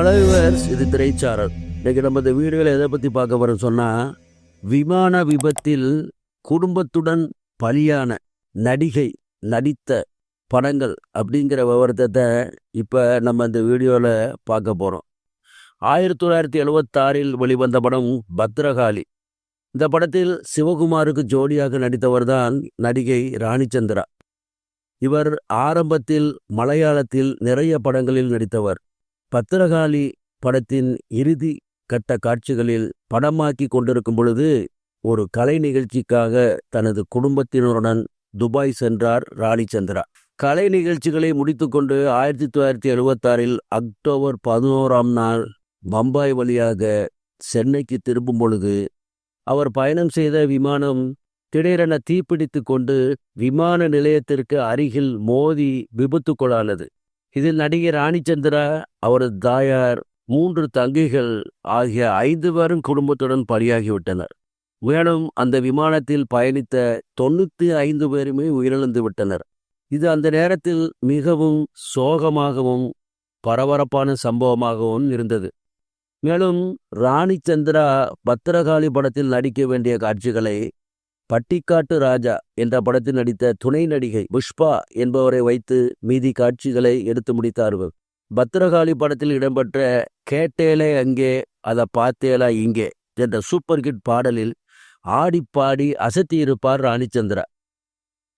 அழகுவர்ஸ் இது திரைச்சாரல் இன்னைக்கு நம்ம இந்த வீடியோவில் எதை பற்றி பார்க்க போகிறோம் சொன்னால் விமான விபத்தில் குடும்பத்துடன் பலியான நடிகை நடித்த படங்கள் அப்படிங்கிற விவரத்தை இப்போ நம்ம இந்த வீடியோவில் பார்க்க போகிறோம் ஆயிரத்தி தொள்ளாயிரத்தி எழுபத்தாறில் வெளிவந்த படம் பத்ரகாளி. இந்த படத்தில் சிவகுமாருக்கு ஜோடியாக நடித்தவர் தான் நடிகை ராணிச்சந்திரா. இவர் ஆரம்பத்தில் மலையாளத்தில் நிறைய படங்களில் நடித்தவர். பத்திரகாளி படத்தின் இறுதி கட்ட காட்சிகளில் படமாக்கி கொண்டிருக்கும் பொழுது ஒரு கலை நிகழ்ச்சிக்காக தனது குடும்பத்தினருடன் துபாய் சென்றார் ராணிச்சந்திரா. கலை நிகழ்ச்சிகளை முடித்துக்கொண்டு ஆயிரத்தி தொள்ளாயிரத்தி எழுபத்தாறில் அக்டோபர் பதினோராம் நாள் பம்பாய் வழியாக சென்னைக்கு திரும்பும் பொழுது அவர் பயணம் செய்த விமானம் திடீரென தீப்பிடித்து கொண்டு விமான நிலையத்திற்கு அருகில் மோதி விபத்துக்குள்ளானது. இதில் நடிகை ராணிச்சந்திரா அவரது தாயார் மூன்று தங்கைகள் ஆகிய ஐந்து பேரும் குடும்பத்துடன் பலியாகிவிட்டனர். மேலும் அந்த விமானத்தில் பயணித்த தொண்ணூற்றி ஐந்து பேருமே உயிரிழந்து விட்டனர் இது அந்த நேரத்தில் மிகவும் சோகமாகவும் பரபரப்பான சம்பவமாகவும் இருந்தது. மேலும் ராணிச்சந்திரா பத்திரகாளி படத்தில் நடிக்க வேண்டிய காட்சிகளை பட்டிக்காட்டு ராஜா என்ற படத்தில் நடித்த துணை நடிகை புஷ்பா என்பவரை வைத்து மீதி காட்சிகளை எடுத்து முடித்தார்கள் பத்திரகாளி படத்தில் இடம்பெற்ற கேட்டேலே அங்கே அதை பார்த்தேலா இங்கே என்ற சூப்பர் ஹிட் பாடலில் ஆடிப்பாடி அசத்தியிருப்பார் ராணிச்சந்திரா.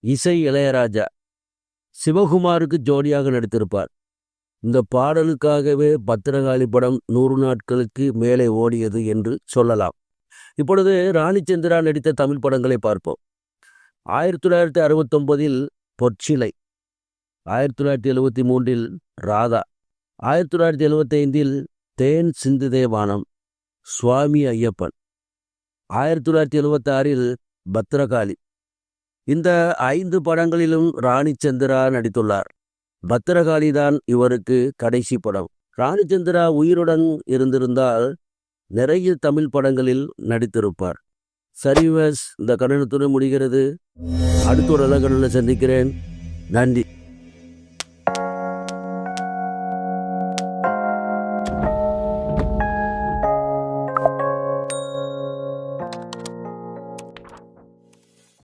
இசை இளையராஜா சிவகுமாருக்கு ஜோடியாக நடித்திருப்பார். இந்த பாடலுக்காகவே பத்திரகாளி படம் நூறு நாட்களுக்கு மேலே ஓடியது என்று சொல்லலாம். இப்பொழுது ராணிச்சந்திரா நடித்த தமிழ் படங்களை பார்ப்போம். ஆயிரத்தி தொள்ளாயிரத்தி அறுபத்தொன்பதில் பொற்சிலை ஆயிரத்தி தொள்ளாயிரத்தி எழுபத்தி மூன்றில் ராதா ஆயிரத்தி தொள்ளாயிரத்தி எழுபத்தைந்தில் தேன் சிந்துதே வானம் சுவாமி ஐயப்பன் ஆயிரத்தி தொள்ளாயிரத்தி எழுபத்தாறில் பத்ரகாளி. இந்த ஐந்து படங்களிலும் ராணிச்சந்திரா நடித்துள்ளார். பத்ரகாளி தான் இவருக்கு கடைசி படம். ராணிச்சந்திரா உயிருடன் இருந்திருந்தால் நிறைய தமிழ் படங்களில் நடித்திருப்பார். சரிவஸ் இந்த கடனத்துடன் முடிகிறது. அடுத்த ஒரு அழகடலில் சந்திக்கிறேன். நன்றி.